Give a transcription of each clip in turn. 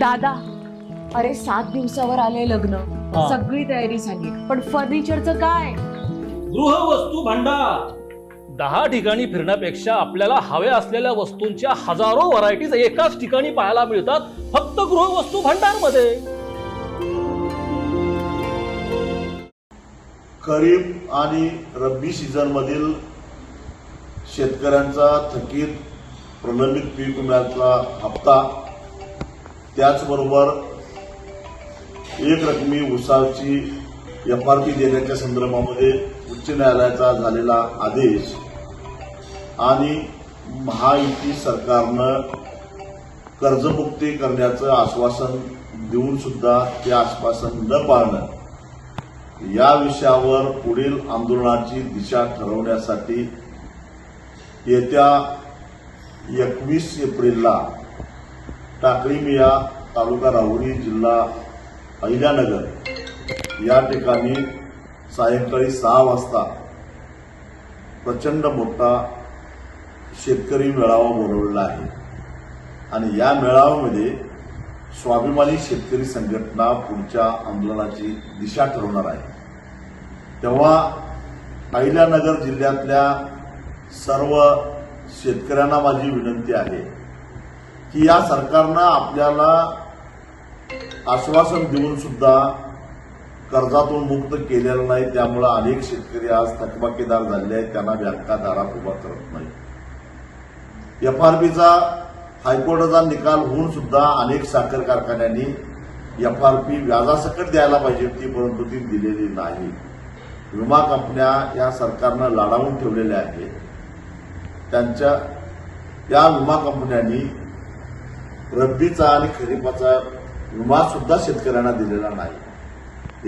दादा अरे सात दिवसावर आले लग्न. हा. सगळी तयारी झाली. पण फर्निचरचं काय? गृहवस्तू भांडार. दहा ठिकाणी फिरण्यापेक्षा आपल्याला हव्या असलेल्या वस्तूंच्या हजारो व्हरायटीज एकाच ठिकाणी पाहायला मिळतात फक्त गृहवस्तू भांडारमध्ये खरीप आणि रब्बी सीझन मधील शेतकऱ्यांचा थकीत प्रलंबित पीक विम्याचा हप्ता त्याचबरोबर एक रकमी उसाची एफ आर पी देण्याच्या संदर्भामध्ये उच्च न्यायालयाचा झालेला आदेश आणि महायुती सरकारनं कर्जमुक्ती करण्याचं आश्वासन देऊन सुद्धा ते आश्वासन न पाळणं या विषयावर पुढील आंदोलनाची दिशा ठरवण्यासाठी येत्या एकवीस एप्रिलला टाकळीमिया तालुका राहुरी जिल्हा अहिल्यानगर. या ठिकाणी सायंकाळी सहा वाजता प्रचंड मोठा शेतकरी मेळावा बोलवलेला आहे. आणि या मेळाव्यामध्ये स्वाभिमानी शेतकरी संघटना पुढच्या आंदोलनाची दिशा ठरवणार आहे. तेव्हा अहिल्यानगर जिल्ह्यातल्या सर्व शेतकऱ्यांना माझी विनंती आहे की या सरकारनं आपल्याला आश्वासन देऊन सुद्धा कर्जातून मुक्त केलेलं नाही त्यामुळं अनेक शेतकरी आज थकबाकीदार झाले आहेत त्यांना बँका दारात उभा करत नाही एफआरपीचा हायकोर्टाचा निकाल होऊन सुद्धा अनेक साखर कारखान्यांनी एफ आर पी व्याजासकट द्यायला पाहिजे होती परंतु ती दिलेली नाही. विमा कंपन्या या सरकारनं लाडावून ठेवलेल्या आहेत. त्यांच्या या विमा कंपन्यांनी रब्बीचा आणि खरीपाचा विमा सुद्धा शेतकऱ्यांना दिलेला नाही.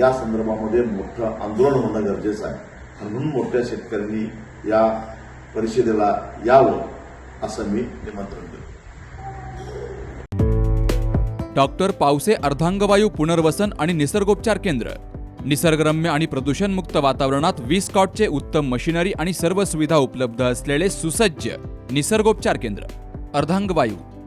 या संदर्भामध्ये मोठं आंदोलन होणं गरजेचं आहे. म्हणून मोठ्या शेतकऱ्यांनी या परिषदेला यावं असं मी निमंत्रण देतो. डॉक्टर पावसे अर्धांगवायू पुनर्वसन आणि निसर्गोपचार केंद्र. निसर्गरम्य आणि प्रदूषणमुक्त वातावरणात वीस कॉटचे उत्तम मशिनरी आणि सर्व सुविधा उपलब्ध असलेले सुसज्ज निसर्गोपचार केंद्र. अर्धांगवायू.